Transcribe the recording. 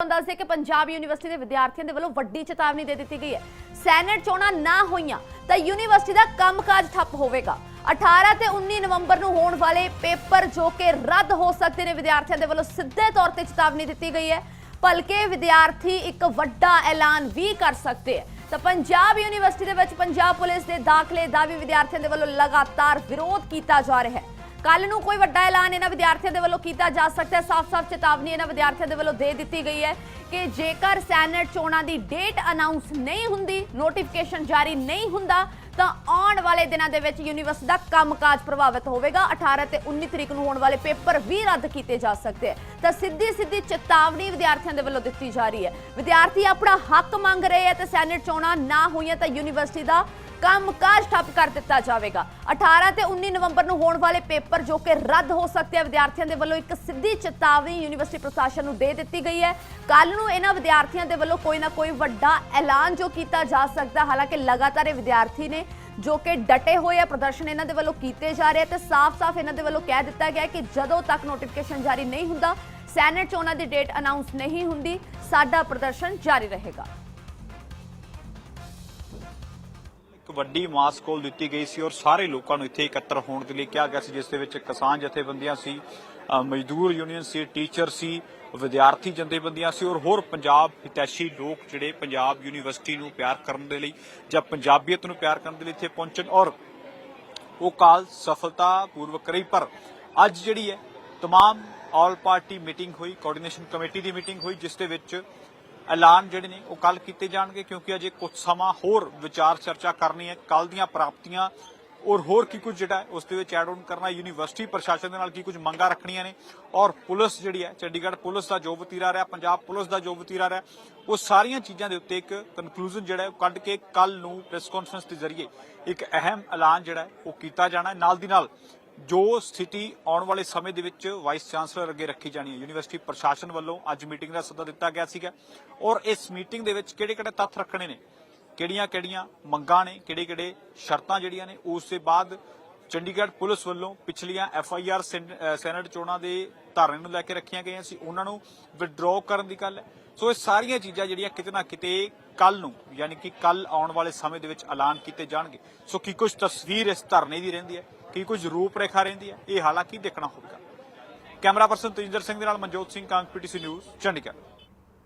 ਤੁਹਾਨੂੰ ਦੱਸਦੇ ਕਿ ਪੰਜਾਬ ਯੂਨੀਵਰਸਿਟੀ ਦੇ ਵਿਦਿਆਰਥੀਆਂ ਦੇ ਵੱਲੋਂ ਵੱਡੀ ਚੇਤਾਵਨੀ ਦੇ ਦਿੱਤੀ ਗਈ ਹੈ। ਸੈਨੇਟ ਚੋਣਾਂ ਨਾ ਹੋਈਆਂ ਤਾਂ ਯੂਨੀਵਰਸਿਟੀ ਦਾ ਕੰਮਕਾਜ ਠੱਪ ਹੋਵੇਗਾ। 18 ਤੇ 19 ਨਵੰਬਰ ਨੂੰ ਹੋਣ ਵਾਲੇ ਪੇਪਰ ਜੋ ਕਿ ਰੱਦ ਹੋ ਸਕਦੇ ਨੇ, ਵਿਦਿਆਰਥੀਆਂ ਦੇ ਵੱਲੋਂ ਸਿੱਧੇ ਤੌਰ ਤੇ ਚੇਤਾਵਨੀ ਦਿੱਤੀ ਗਈ ਹੈ। ਭਲਕੇ ਵਿਦਿਆਰਥੀ ਇੱਕ ਵੱਡਾ ਐਲਾਨ ਵੀ ਕਰ ਸਕਦੇ ਹੈ। ਤਾਂ ਪੰਜਾਬ ਯੂਨੀਵਰਸਿਟੀ ਦੇ ਵਿੱਚ ਪੰਜਾਬ ਪੁਲਿਸ ਦੇ ਦਾਖਲੇ ਦਾ ਵੀ ਵਿਦਿਆਰਥੀਆਂ ਦੇ ਵੱਲੋਂ ਲਗਾਤਾਰ ਵਿਰੋਧ ਕੀਤਾ ਜਾ ਰਿਹਾ ਹੈ। ਕੱਲ ਨੂੰ ਕੋਈ ਵੱਡਾ ਐਲਾਨ ਇਹਨਾਂ ਵਿਦਿਆਰਥੀਆਂ ਦੇ ਵੱਲੋਂ ਕੀਤਾ ਜਾ ਸਕਦਾ ਹੈ। ਸਾਫ਼-ਸਾਫ਼ ਚੇਤਾਵਨੀ ਇਹਨਾਂ ਵਿਦਿਆਰਥੀਆਂ ਦੇ ਵੱਲੋਂ ਦੇ ਦਿੱਤੀ ਗਈ ਹੈ ਕਿ ਜੇਕਰ ਸੈਨੇਟ ਚੋਣਾਂ ਦੀ ਡੇਟ ਅਨਾਉਂਸ ਨਹੀਂ ਹੁੰਦੀ, ਨੋਟੀਫਿਕੇਸ਼ਨ ਜਾਰੀ ਨਹੀਂ ਹੁੰਦਾ, ਤਾਂ ਆਉਣ ਵਾਲੇ ਦਿਨਾਂ ਦੇ ਵਿੱਚ ਯੂਨੀਵਰਸਿਟੀ ਦਾ ਕੰਮਕਾਜ ਪ੍ਰਭਾਵਿਤ ਹੋਵੇਗਾ। 18 ਤੇ 19 ਤਰੀਕ ਨੂੰ ਹੋਣ ਵਾਲੇ ਪੇਪਰ ਵੀ ਰੱਦ ਕੀਤੇ ਜਾ ਸਕਦੇ ਹੈ। ਤਾਂ ਸਿੱਧੀ ਸਿੱਧੀ ਚੇਤਾਵਨੀ ਵਿਦਿਆਰਥੀਆਂ ਦੇ ਵੱਲੋਂ ਦਿੱਤੀ ਜਾ ਰਹੀ ਹੈ। ਵਿਦਿਆਰਥੀ ਆਪਣਾ ਹੱਕ ਮੰਗ ਰਹੇ ਹੈ ਤੇ ਸੈਨੇਟ ਚੋਣਾਂ ਨਾ ਹੋਈਆਂ ਤਾਂ ਯੂਨੀਵਰਸਿਟੀ ਦਾ ਕੰਮਕਾਜ ਠੱਪ ਕਰ ਦਿੱਤਾ ਜਾਵੇਗਾ। 18 ਤੇ 19 ਨਵੰਬਰ ਨੂੰ ਹੋਣ ਵਾਲੇ ਪੇਪਰ ਜੋ ਕਿ ਰੱਦ ਹੋ ਸਕਦੇ ਆ, ਵਿਦਿਆਰਥੀਆਂ ਦੇ ਵੱਲੋਂ ਇੱਕ ਸਿੱਧੀ ਚੇਤਾਵਨੀ ਯੂਨੀਵਰਸਿਟੀ ਪ੍ਰਸ਼ਾਸਨ ਨੂੰ ਦੇ ਦਿੱਤੀ ਗਈ ਹੈ। ਕੱਲ ਨੂੰ ਇਹਨਾਂ ਵਿਦਿਆਰਥੀਆਂ ਦੇ ਵੱਲੋਂ ਕੋਈ ਨਾ ਕੋਈ ਵੱਡਾ ਐਲਾਨ ਜੋ ਕੀਤਾ ਜਾ ਸਕਦਾ, ਹਾਲਾਂਕਿ ਲਗਾਤਾਰ ਇਹ ਵਿਦਿਆਰਥੀ ਨੇ ਜੋ ਕਿ ਡਟੇ ਹੋਏ ਆ, ਪ੍ਰਦਰਸ਼ਨ ਇਹਨਾਂ ਦੇ ਵੱਲੋਂ ਕੀਤੇ ਜਾ ਰਹੇ ਆ ਤੇ ਸਾਫ਼-ਸਾਫ਼ ਇਹਨਾਂ ਦੇ ਵੱਲੋਂ ਕਹਿ ਦਿੱਤਾ ਗਿਆ ਕਿ ਜਦੋਂ ਤੱਕ ਨੋਟੀਫਿਕੇਸ਼ਨ ਜਾਰੀ ਨਹੀਂ ਹੁੰਦਾ ਸੈਨੇਟ ਚੋਣਾਂ ਦੀ ਡੇਟ ਅਨਾਉਂਸ ਨਹੀਂ ਹੁੰਦੀ, ਸਾਡਾ ਪ੍ਰਦਰਸ਼ਨ ਜਾਰੀ ਰਹੇਗਾ। ਵੱਡੀ ਮਾਸ ਕੋਲ ਦਿੱਤੀ ਗਈ ਸੀ ਔਰ ਸਾਰੇ ਲੋਕਾਂ ਨੂੰ ਇੱਥੇ ਇਕੱਤਰ ਹੋਣ ਦੇ ਲਈ ਕਿਹਾ ਗਿਆ ਸੀ ਜਿਸ ਦੇ ਵਿੱਚ ਕਿਸਾਨ ਜਥੇਬੰਦੀਆਂ ਸੀ ਅ, ਮਜ਼ਦੂਰ ਯੂਨੀਅਨ ਸੀ ਟੀਚਰ ਸੀ ਵਿਦਿਆਰਥੀ ਜਥੇਬੰਦੀਆਂ ਸੀ ਔਰ ਹੋਰ ਪੰਜਾਬ ਹਿਤੈਸ਼ੀ ਲੋਕ ਜਿਹੜੇ ਪੰਜਾਬ ਯੂਨੀਵਰਸਿਟੀ ਨੂੰ ਪਿਆਰ ਕਰਨ ਦੇ ਲਈ ਜਾਂ ਪੰਜਾਬੀਅਤ ਨੂੰ ਪਿਆਰ ਕਰਨ ਦੇ ਲਈ ਇੱਥੇ ਪਹੁੰਚਣ ਔਰ ਉਹ ਕਾਲ ਸਫਲਤਾ ਪੂਰਵਕ ਰਹੀ ਪਰ ਅੱਜ ਜਿਹੜੀ ਹੈ तमाम ਆਲ ਪਾਰਟੀ ਮੀਟਿੰਗ ਹੋਈ ਕੋਆਰਡੀਨੇਸ਼ਨ ਕਮੇਟੀ ਦੀ ਮੀਟਿੰਗ ਹੋਈ ਜਿਸ ਦੇ ਵਿੱਚ ਐਲਾਨ ਜਿਹੜੇ ਨੇ ਉਹ ਕੱਲ ਕੀਤੇ ਜਾਣਗੇ ਕਿਉਂਕਿ ਅਜੇ ਕੁਝ ਸਮਾਂ ਹੋਰ ਵਿਚਾਰ ਚਰਚਾ ਕਰਨੀ ਹੈ। ਕੱਲ ਦੀਆਂ ਪ੍ਰਾਪਤੀਆਂ ਔਰ ਹੋਰ ਕੀ ਕੁਝ ਜਿਹੜਾ ਹੈ, ਉਸ ਦੇ ਵਿੱਚ ਐਡ ਆਨ ਕਰਨਾ, ਯੂਨੀਵਰਸਿਟੀ ਪ੍ਰਸ਼ਾਸਨ ਦੇ ਨਾਲ ਕੀ ਕੁਝ ਮੰਗਾਂ ਰੱਖਣੀਆਂ ਨੇ ਔਰ ਪੁਲਿਸ ਜਿਹੜੀ ਹੈ, ਚੰਡੀਗੜ੍ਹ ਪੁਲਿਸ ਦਾ ਜੋ ਵਤੀਰਾ ਰਿਹਾ, ਪੰਜਾਬ ਪੁਲਿਸ ਦਾ ਜੋ ਵਤੀਰਾ ਰਿਹਾ, ਉਹ ਸਾਰੀਆਂ ਚੀਜ਼ਾਂ ਦੇ ਉੱਤੇ ਇੱਕ ਕਨਕਲੂਜਨ ਜਿਹੜਾ ਹੈ ਉਹ ਕੱਢ ਕੇ ਕੱਲ ਨੂੰ ਪ੍ਰੈਸ ਕਾਨਫਰੰਸ ਦੇ ਜ਼ਰੀਏ ਇੱਕ ਅਹਿਮ ਐਲਾਨ ਜਿਹੜਾ ਉਹ ਕੀਤਾ ਜਾਣਾ ਨਾਲ ਦੀ ਨਾਲ ਜੋ ਸਥਿਤੀ ਆਉਣ ਵਾਲੇ ਸਮੇਂ ਦੇ ਵਿੱਚ ਵਾਈਸ ਚਾਂਸਲਰ ਅੱਗੇ ਰੱਖੀ ਜਾਣੀ ਹੈ। ਯੂਨੀਵਰਸਿਟੀ ਪ੍ਰਸ਼ਾਸਨ ਵੱਲੋਂ ਅੱਜ ਮੀਟਿੰਗ ਦਾ ਸੱਦਾ ਦਿੱਤਾ ਗਿਆ ਸੀਗਾ ਔਰ ਇਸ ਮੀਟਿੰਗ ਦੇ ਵਿੱਚ ਕਿਹੜੇ-ਕਿਹੜੇ ਤੱਥ ਰੱਖਣੇ ਨੇ? ਕਿਹੜੀਆਂ-ਕਿਹੜੀਆਂ ਮੰਗਾਂ ਨੇ? ਕਿਹੜੇ-ਕਿਹੜੇ ਸ਼ਰਤਾਂ ਜਿਹੜੀਆਂ ਨੇ? ਉਸ ਦੇ ਬਾਅਦ ਚੰਡੀਗੜ੍ਹ ਪੁਲਿਸ ਵੱਲੋਂ ਪਿਛਲੀਆਂ ਐਫ ਆਈ ਆਰ ਸੈਨੇਟ ਚੋਣਾਂ ਦੇ ਧਾਰਨੇ ਨੂੰ ਲੈ ਕੇ ਰੱਖੀਆਂ ਗਈਆਂ ਸੀ। ਉਹਨਾਂ ਨੂੰ ਵਿਡਰਾਅ ਕਰਨ ਦੀ ਗੱਲ ਹੈ। ਸੋ ਇਹ ਸਾਰੀਆਂ ਚੀਜ਼ਾਂ ਜਿਹੜੀਆਂ ਕਿਤੇ ਨਾ ਕਿਤੇ ਕੱਲ ਨੂੰ, ਯਾਨੀ ਕਿ ਕੱਲ ਆਉਣ ਵਾਲੇ ਸਮੇਂ ਦੇ ਵਿੱਚ ਐਲਾਨ ਕੀਤੇ ਜਾਣਗੇ। ਸੋ ਕੀ ਕੁਝ ਤਸਵੀਰ ਇਸ ਧਰਨੇ ਦੀ ਰਹਿੰਦੀ ਹੈ? ਕੀ ਕੁਝ ਰੂਪ ਰੇਖਾ ਰਹਿੰਦੀ ਹੈ? ਇਹ ਹਾਲਾਂਕਿ ਦੇਖਣਾ ਹੋਵੇਗਾ। ਕੈਮਰਾ ਪਰਸਨ ਤੇਜਿੰਦਰ ਸਿੰਘ ਦੇ ਨਾਲ ਮਨਜੋਤ ਸਿੰਘ ਕਾਂਗ ਪੀਟੀਸੀ ਨਿਊਜ਼, ਚੰਡੀਗੜ੍ਹ।